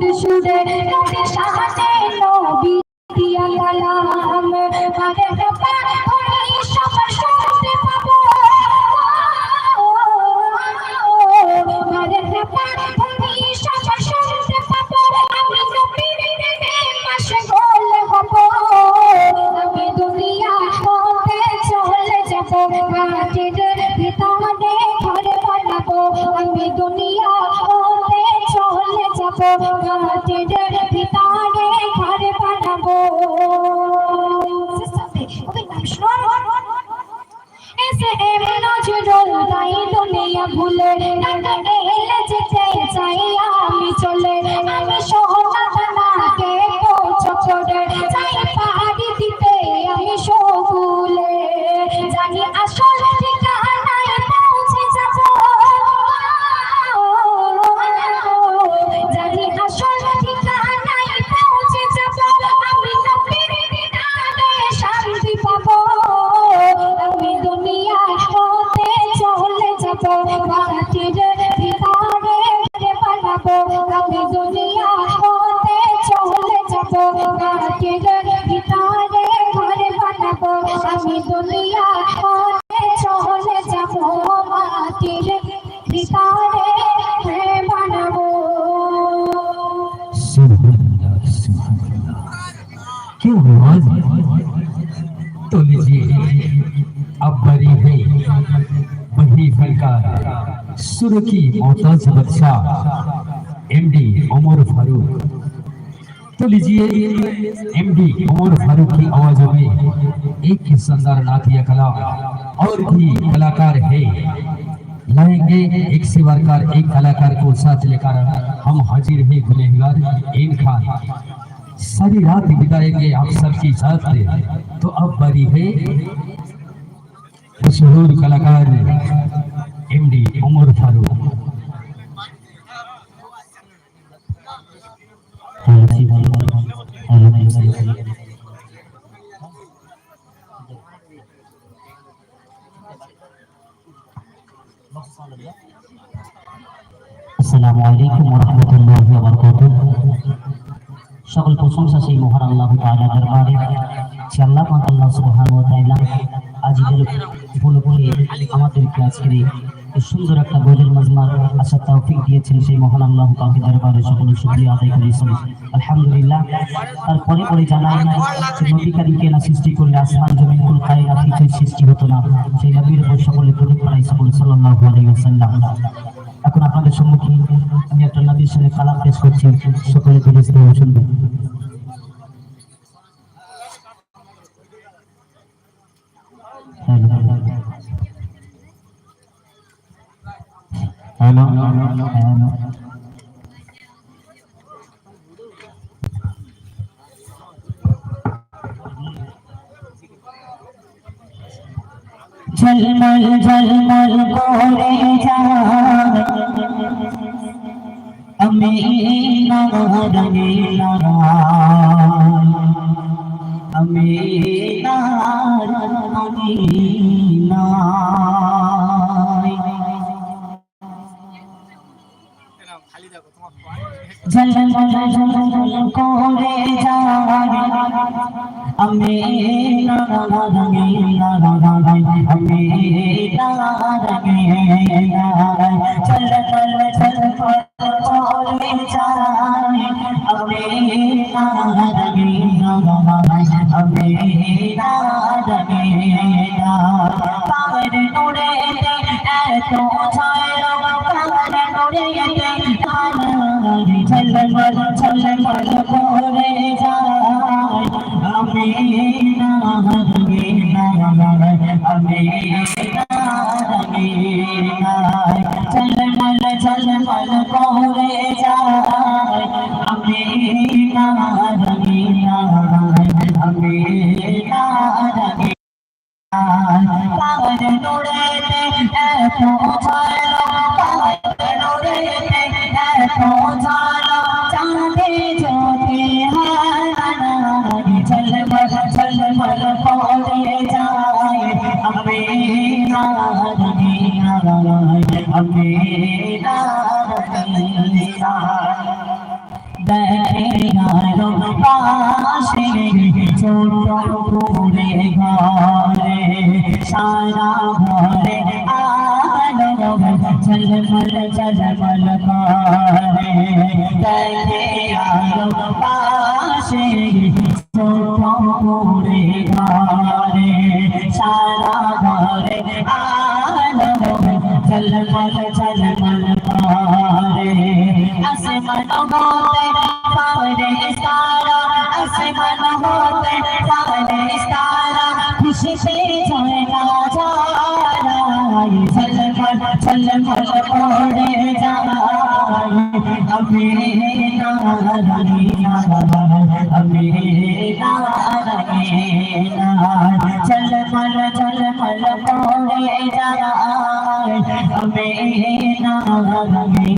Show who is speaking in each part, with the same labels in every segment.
Speaker 1: মধুর সুরে শাহে নবী দিয়া কালাম। ভুলে টাকা চাই আমি চলে।
Speaker 2: की मोहताज बादशाह एमडी उमर फारूक तो लीजिए एमडी उमर फारूक की आवाजों में एक ही शानदार नातिया कलाम और भी कलाकार है लाएँगे एक सिवारकार एक कलाकार को साथ लेकर हम हाजिर हैं गुनहगार इन खान सारी रात बिताएँगे आप सबकी साथ तो अब बारी है मशहूर कलाकार এমডি ওমর ফারুক
Speaker 3: আসসালামু আলাইকুম ওয়া রাহমাতুল্লাহি সকল প্রশংসা সেই মহান আল্লাহ দরবারে। আল্লাহ আল্লাহ সুবহানাহু আজকের উপলক্ষে আমাদেরকে আজকে আসার তৌফিক দিয়েছেন সেই মহান আল্লাহ পাকের দরবারে সকলে শুকরিয়া আদায় করেছি আলহামদুলিল্লাহ, তারপরে পরে জানাই না যে নবী কারিমকে না সৃষ্টি করলে আসমান, জমিন, কোন কায়নাত কিছুই সৃষ্টি হতো না। সেই নবীর উপর সকলে দরুদ পড়াই সকলে সাল্লাল্লাহু আলাইহি ওয়াসাল্লাম। এখন আপনাদের সম্মুখে আমি একটা নবীর সাথে কালাম পেশ করছি। সকলে ধীরে ধীরে শুনবেন। হ্যালো হ্যালো ঝলমল ঝলমল করে যায় আমি নারায়ণে নারায়ণ আমি নারায়ণে ঝলমল করে যায় আমি নারায়ণ ঝলমল ঝলমল করে যায় আমি আমি ঝলমল ঝলমল করে আলো পাশে ছোট পুরে ঘরে, সারা ঘরে আলো ঝলমল ঝলমল করে, আসমান হতে পারে, সারা, আসমান হতে পারে, সারা খুশি সে ঝলমল ঝলমল করে। আমি নারায়ণ আমি নারায়ণ ঝলমল ঝলমল করে যায় আমি নারায়ণ আমি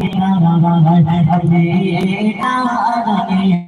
Speaker 3: নারায়ণ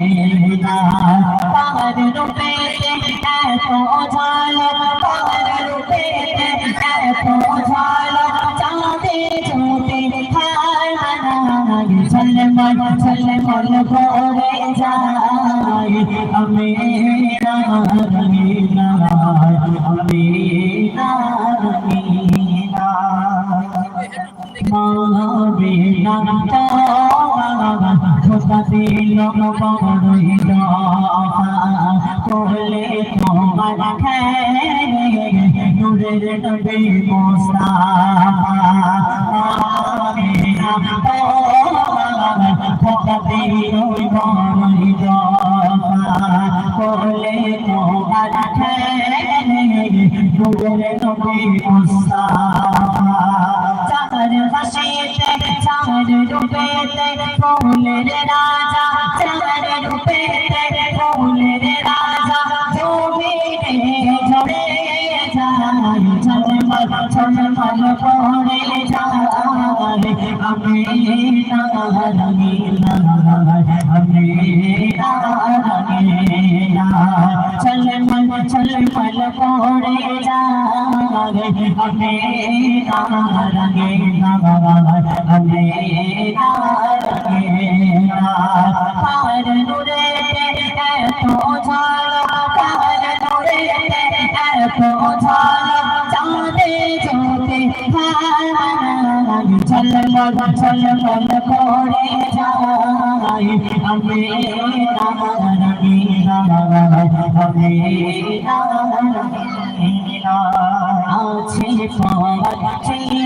Speaker 3: কোলে তোমার নূরের নবী মোস্তাফা দিল বড়ই তোমার নূরের ফুলের রাজা চার রূপেতে ফুলের রাজা, জমিনে ঝরে যায় ঝলমল ঝলমল করে যায়। আমি নারায়ণ ঝলমল ঝলমল করে যায় আমি নারায়ণ ঝলমল ঝলমল করে যায় আমি নারায়ণ আমি আছে পাছে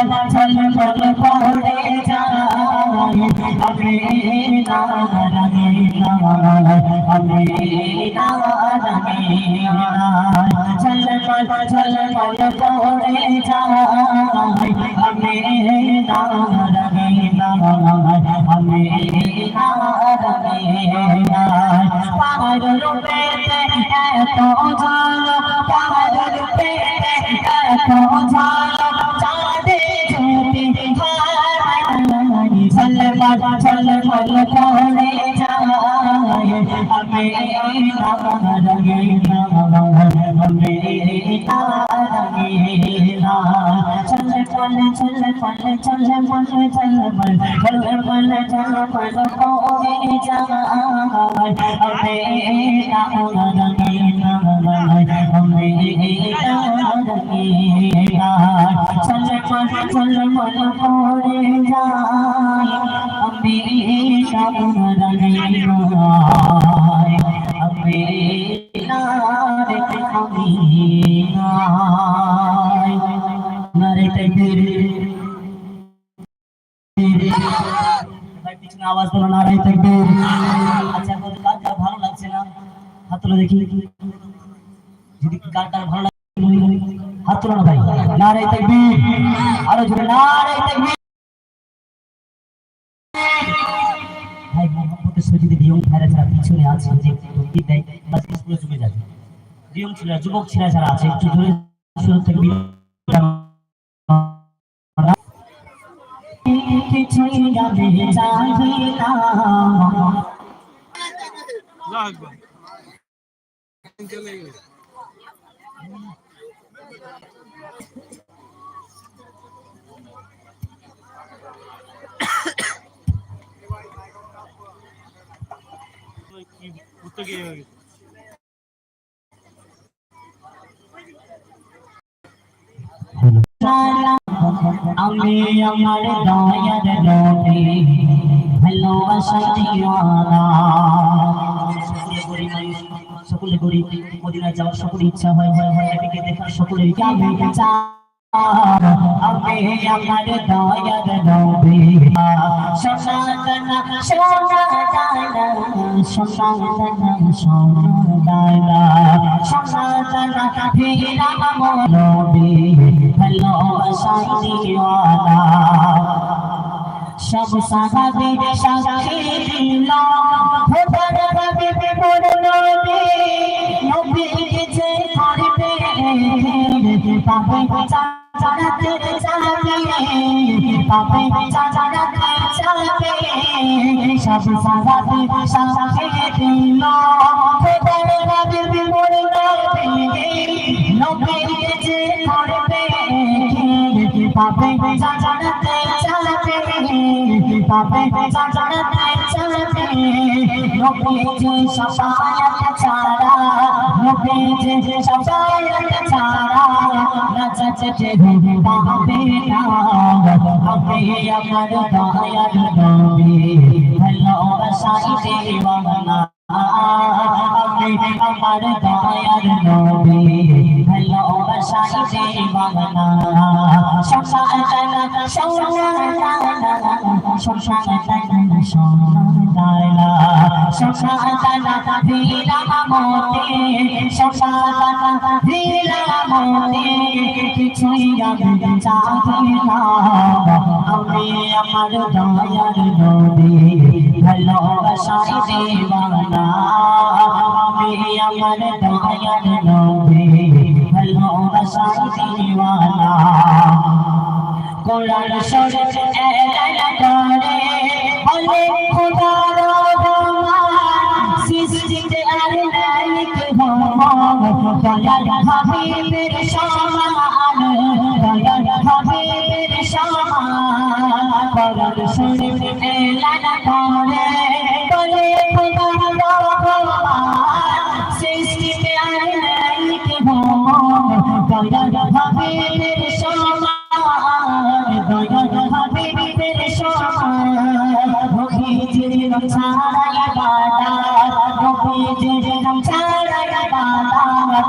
Speaker 3: ঝলমল ঝলমল পড়ে যায় আমি নারায়ণ নারায়ণ চল পল চল পল চল পল চল পল চল পল চল পল কোয়ে যায় আমি নারায়ণ আমি নারায়ণ চল পল চল পল কোয়ে যায় আমি নারায়ণ আমি নারায়ণ আমি নারায়ণ তেরে আচ্ছা পিছনে আছে যে যুবক ছেলেরা যারা আছে একটু থেকে আমি যাবি না কি পুস্তকে আপনি আমার দয়ার নবী ভালোবাসা দিওয়ালা সকলে করি মদিনায় যাওয়ার সকলে ইচ্ছা হয় হয় হয় নবীকে দেখার সকলে যাবে আপনি আমার দয়ার নবী ভালোবাসা দিওয়ানা সব সাহাবি সাক্ষী দিল খোদার নবী মোর নবী নবী যে করবে পাবে সব সাহাবি সাক্ষী দিল पापे चढ़ते चलते पापे चढ़ते चलते मुखी सफायत चारा मुखी सफायत चारा नचते पापे अपे अमर दयाल गोबी भलो बसाई देवा হবে আমার দয়ার নবী ভালোবাসাতে বাংলা সোনা সোনা সোনা সোনা সোনা সমাদানা ভিলা মতে সমাদানা ভিলা মতে কিছুই আমি চাহি না আমি আমার দয়ার নদী ভালোবাসাই দেবানা আমি আমার দয়ার দয়াল হাবিবের সমান দয়াল হাবিবের সমান কোরআন শরীফ এলান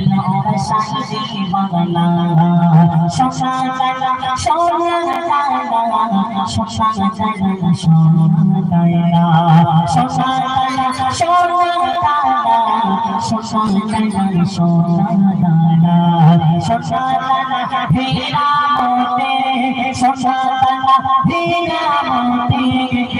Speaker 3: গেল শান্তি বাংলা শ্মশান দাদা সোনা দাদা শ্মশান দাদা সোনা দাদা শ্মশান দাদা সোনা দাদা শ্মশান দাদা সোনা দাদা শ্মশান দাদা ভীরা মতে শ্মশান দাদা ভীরা মতে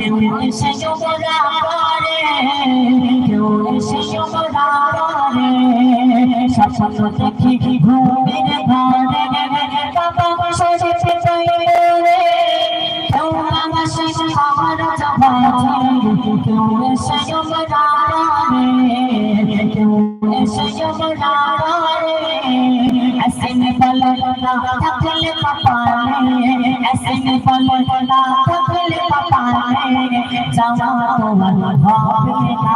Speaker 3: কেউ এসে যুবরা রে যাওয়া তোমার হবে না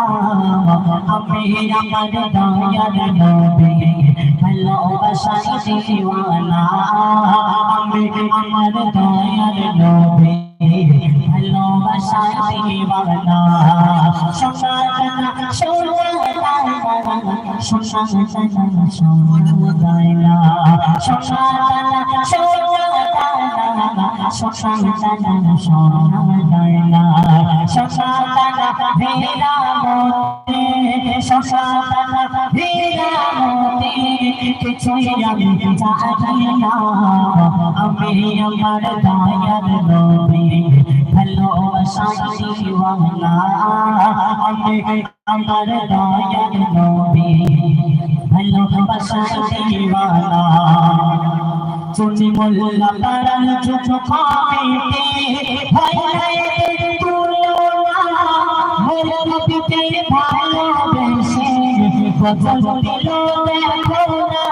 Speaker 3: আমি আমার দয়ার নবী ভালোবাসাই দিওয়ানা আমি আমার দয়ার নবী ভালোবাসাই দিওয়ানা সোনা দানা সোনা দানা সোনা দানা সোনা দানা সোনা সন্তান সোনামদনা সন্তান ভীরা মতে সন্তান ভীরা মতে কিছুই আমি চাই না আমি আমার দয়ার নবী ভালো আশাই ওয়ালা আমি আমার দয়ার নবী ভালো আশাই ওয়ালা চুনি মোল্লা পারাল চুপ খাইতে ভাই নাই তুলনা মোর নবীতে ভালোবেসে গজল দিল দেখো না।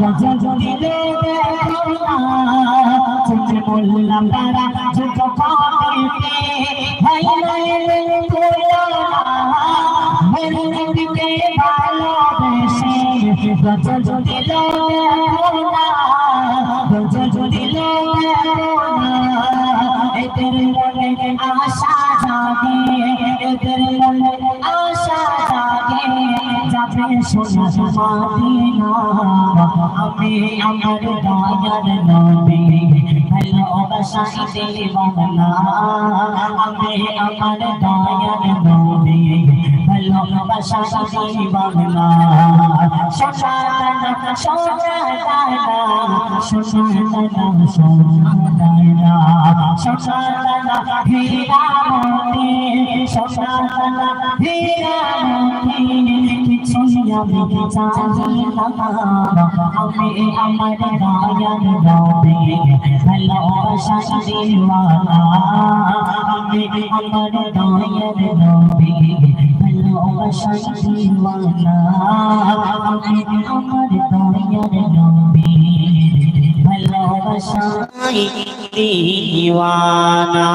Speaker 3: গজল দিল দেখো না। চুনি মোল্লা পারাল চুপ খাইতে ভাই নাই তুলনা মোর নবীতে ভালোবেসে গজল দিল নবী আমার দয়ার নবী ভালোবাসাই দেবানা আমি আমার দয়ার নবী ভালোবাসাই দেবানা সসাদানা কিছুই আমি জানি না আমি আমার দয়ার নবী ভালোবাসা দিওয়ানা আমি আমার দয়ার নবী ভালোবাসা দিওয়ানা আমি আমার দয়ার নবী ভালোবাসা দিওয়ানা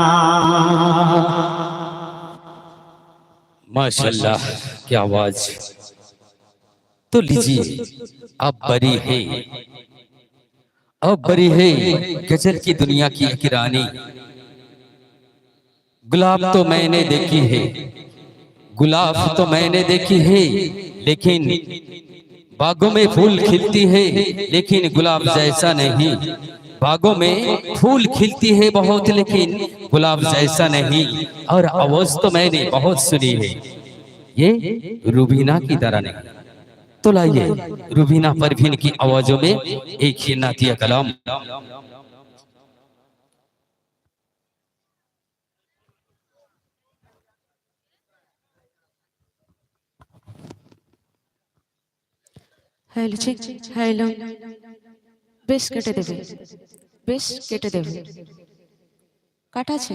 Speaker 2: माशाल्लाह क्या आवाज तो लीजिए। अब बरी है। अब बरी है गज़ल की दुनिया की एक रानी गुलाब तो मैंने देखी है। गुलाब तो मैंने देखी है, लेकिन बागों में फूल खिलती है, लेकिन गुलाब जैसा नहीं। बागों में फूल खिलती है बहुत, लेकिन गुलाब जैसा नहीं। और आवाज़ तो मैंने बहुत सुनी है। ये रूबीना की तरह नहीं। तो लाइए रूबीना परवीन की आवाजों में एक ही नातिया कलाम
Speaker 4: হ্যাঁ লিচি হ্যাঁ এলো বেশ কেটে দেবে বেশ কেটে দেবে কাটা আছে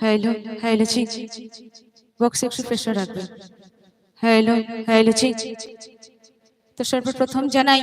Speaker 4: হ্যাঁ এলো হ্যাঁ লিচি বক্স একটু প্রেশার রাখবে হ্যাঁ এলো হ্যাঁ লিচি তো সর্বপ্রথম জানাই